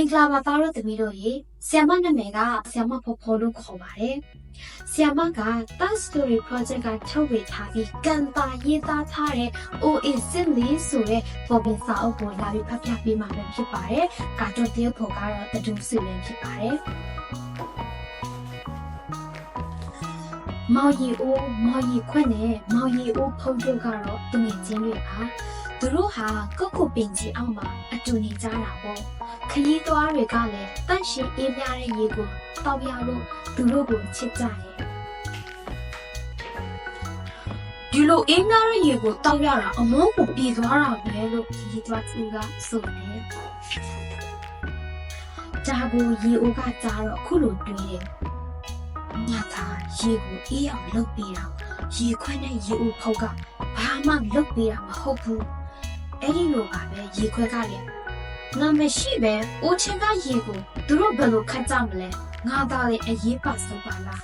င်္ဂလာပါသားတို့သမီးတို့ရေဆီယမနာမည်ကဆီယမဖော်ဖော်လို့ခေါ်ပါတယ်ဆီယမက That Story Project ကထုတ်ဝေထားပြီးကန်တာရေးသားထားတဲ့ OA Simply ဆိုတဲ့ပေါ်ပင်စာအုပ်ကိုလာပြီးဖတ်ပြပေးမှာပဲဖြစ်ပါတယ်ကာတွန်းတရုပ်ဖော်ကတော့တဒူးစီလင်ဖြစ်ပါတယ်မောင်ရီအိုးမောင်ရီခွက်နဲ့မောင်ရီအိုးဖုံးတို့ကတော့တငယ်ချင်းတွေပါ သူတို့ဟာကုတ်ကုတ်ပင်ကြီးအောက်မှာအတူနေကြတာပေါ့ခရီးသွားတွေကလည်းတန့်ရှင်းအေးမြတဲ့ရေကိုတောက်ရလို့သူတို့ကိုချစ်ကြတယ်ဒီလိုအေးမြတဲ့ရေကိုတောက်ရတာအမုန်းကိုပြေသွားတာပဲလို့ခရီးသွားသူကဆိုတယ်။ဂျာကိုရေအိုးကကြားတော့အခုလိုတွေးတယ်။ငါသာရေကိုအေးအောင်လုပ်ပေးတာရေခွက်နဲ့ရေအိုးဖောက်ကဘာမှလုပ်ပေးတာမဟုတ်ဘူး။ အဲ့ဒီလိုပါပဲရေခွက်ကလည်းငါမရှိပဲအိုးချင်းကရေကိုသူတို့ဘယ်လိုခတ်ကြမလဲငါသားလည်းအရေးပါဆုံးပါလား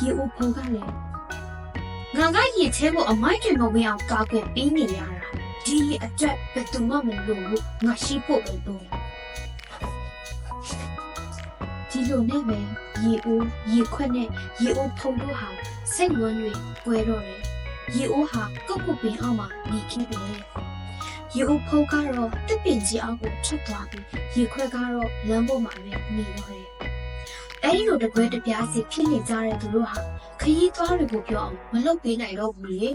ရေအိုးဖုံးကလည်းငါကရေချဲဖို့အမိုက်တွေမဝင်အောင်ကာကွယ်ပေးနေရတာဒီအတွက်ဘယ်သူမှမလို့ဘူးငါရှိဖို့ပဲလို့ဒီလိုနဲ့ပဲရေအိုးရေခွက်နဲ့ရေအိုးဖုံးတို့ဟာစိတ်ဝန်း၍ပွဲတော့တယ်ရေအိုးဟာကုတ်ကုတ်ပင်အောင်မှနေခဲ့တယ် ရေအုပ်ဖုတ်ကတော့တစ်ပင်ကြီးအောက်ကိုထွက်သွားပြီးရေခွက်ကတော့လမ်းပေါ်မှာပဲနေတော့တယ်။အဲဒီလိုတပွဲတပြားစီဖြစ်နေကြတဲ့သူတို့ဟာခရီးသွားတွေကိုပြောအောင်မလုပ်ပေးနိုင်တော့ဘူးလေ။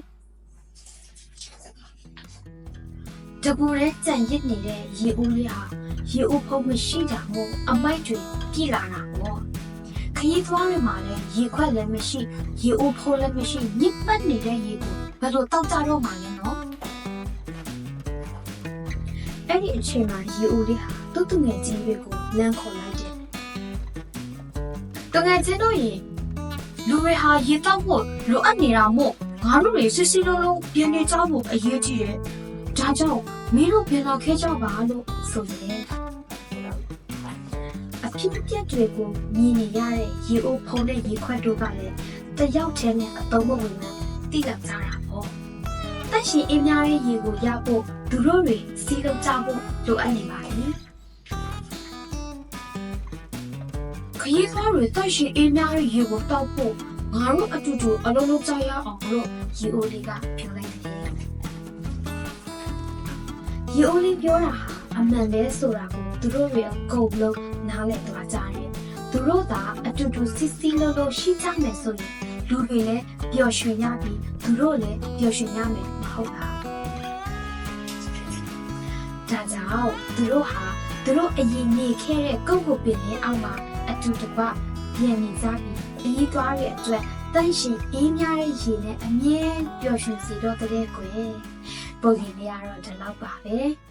တကူရဲကြံရစ်နေတဲ့ရေအုပ်လေးဟာရေအုပ်ဖုတ်မရှိတာမို့အမိုက်တွေပြည်လာတာပေါ့။ခရီးသွားတွေမှာလည်းရေခွက်လည်းမရှိရေအုပ်ဖုတ်လည်းမရှိညစ်ပတ်နေတဲ့ရေကိုဘယ်လိုတောက်ကြတော့မှလဲနော်။ အဲ့ဒီအချိန်မှာရီအိုလေးဟာသူ့သူငယ်ချင်းတွေကိုလမ်းခေါ်လိုက်တယ်။တငယ်ချင်းတို့ရေလူတွေဟာရေတောက်ဖို့လိုအပ်နေတာမို့ငါတို့တွေစစ်စစ်လုံးလုံးပြင်နေကြဖို့အရေးကြီးတယ်။ဒါကြောင့်မင်းတို့ပြင်လာခဲ့ကြပါလို့ဆိုရင်အဖြစ်အပျက်တွေကိုမြင်နေရတဲ့ရေအိုဖုံးတဲ့ရေခွက်တို့ကလည်းတယောက်တည်းနဲ့အတုံးမဝင်နဲ့တိကျကြတာပေါ့။ တက်ရှင်အင်းများရဲ့ရေကိုရဖို့သူတို့တွေစီးလုံးကြဖို့လိုအပ်နေပါလေခရီးသွားတွေတက်ရှင်အင်းများရဲ့ရေကိုတောက်ဖို့ငါတို့အတူတူအလုံးလုံးကြရအောင်လို့ရီအိုလီကပြောလိုက်တယ်ရီအိုလီပြောတာဟာအမှန်ပဲဆိုတာကိုသူတို့တွေအကုန်လုံးနားလည်သွားကြတယ်သူတို့သာအတူတူစီစီလုံးလုံးရှိကြမယ်ဆိုရင် လူတွေလည်းပျော်ရွှင်ရပြီးသူတို့လည်းပျော်ရွှင်ရမယ်မဟုတ်လားဒါကြောင့်သူတို့ဟာသူတို့အရင်နေခဲ့တဲ့ကုတ်ကိုပင်လေးအောက်မှာအတူတကွပြန်နေကြပြီးအေးသွားတဲ့အတွက်တန့်ရှင်အေးများတဲ့ရေနဲ့အမြဲပျော်ရွှင်စေတော့တဲ့ကွယ်ပုံရင်လေးကတော့ဒီလောက်ပါပဲ